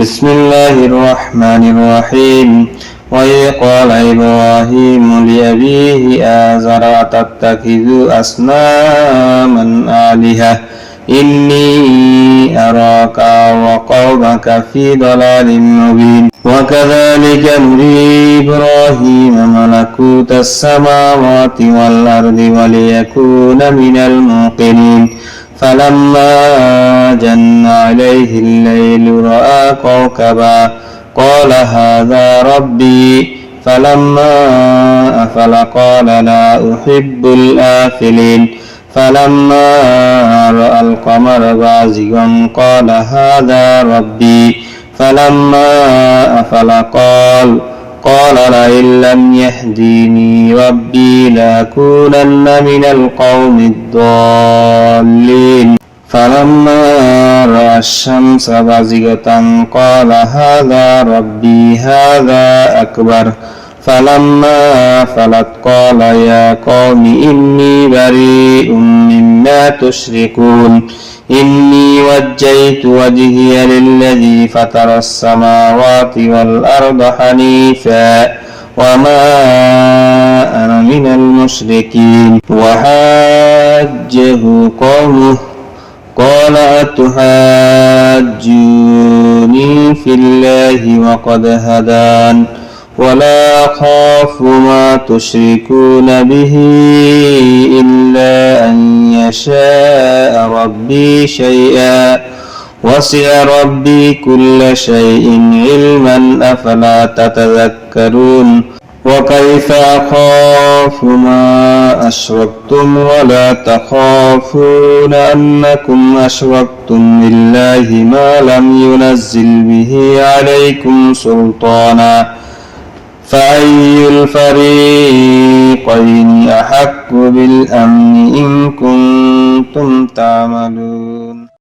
بسم الله الرحمن الرحيم. وإذ قال إبراهيم لأبيه آزر أتتخذ أصناما آلهة؟ إني أراك وقومك في ضلال مبين. وكذلك نري إبراهيم ملكوت السماوات والأرض وليكون من الموقنين. فلما جن عليه الليل رأى كوكبا قال هذا ربي. فلما أفل قال لا أحب الآفلين. فلما رأى القمر بازغا قال هذا ربي. فلما أفل قال قال لئن لم يهديني ربي لأكونن من القوم الضالين. فلما رأى الشمس بازغة قال هذا ربي هذا أكبر. فلما فلت قال يا قوم إني بريء مما تشركون. إني وجهت وجهي للذي فطر السماوات والأرض حنيفا وما أنا من المشركين. وحاجه قومه قال أتحاجوني في الله وقد هدان. ولا أخاف ما تشركون به إلا أن يشاء ربي شيئا وسع ربي كل شيء علما أفلا تتذكرون وكيف أخاف ما أشركتم ولا تخافون أنكم أشركتم بالله ما لم ينزل به عليكم سلطانا فأي الفريقين أحق بالأمن إن كنتم تعملون